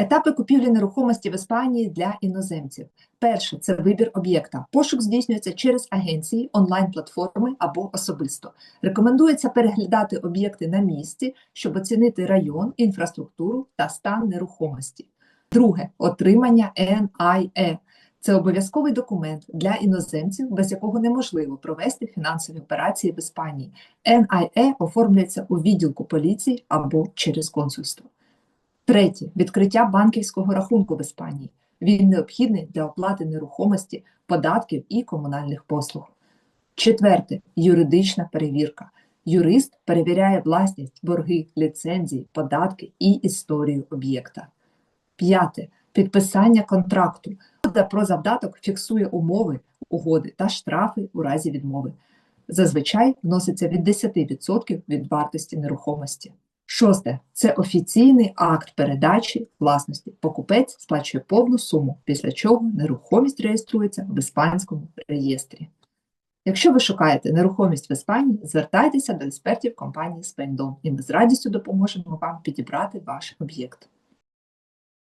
Етапи купівлі нерухомості в Іспанії для іноземців. Перше це вибір об'єкта. Пошук здійснюється через агенції, онлайн-платформи або особисто. Рекомендується переглядати об'єкти на місці, щоб оцінити район, інфраструктуру та стан нерухомості. Друге отримання NIE. Це обов'язковий документ для іноземців, без якого неможливо провести фінансові операції в Іспанії. NIE оформлюється у відділку поліції або через консульство. Третє відкриття банківського рахунку в Іспанії. Він необхідний для оплати нерухомості, податків і комунальних послуг. Четверте юридична перевірка. Юрист перевіряє власність, борги, ліцензії, податки і історію об'єкта. П'яте підписання контракту. Угода про завдаток фіксує умови угоди та штрафи у разі відмови. Зазвичай вноситься від 10% від вартості нерухомості. Шосте це офіційний акт передачі власності. Покупець сплачує повну суму, після чого нерухомість реєструється в іспанському реєстрі. Якщо ви шукаєте нерухомість в Іспанії, звертайтеся до експертів компанії Spendom, і ми з радістю допоможемо вам підібрати ваш об'єкт.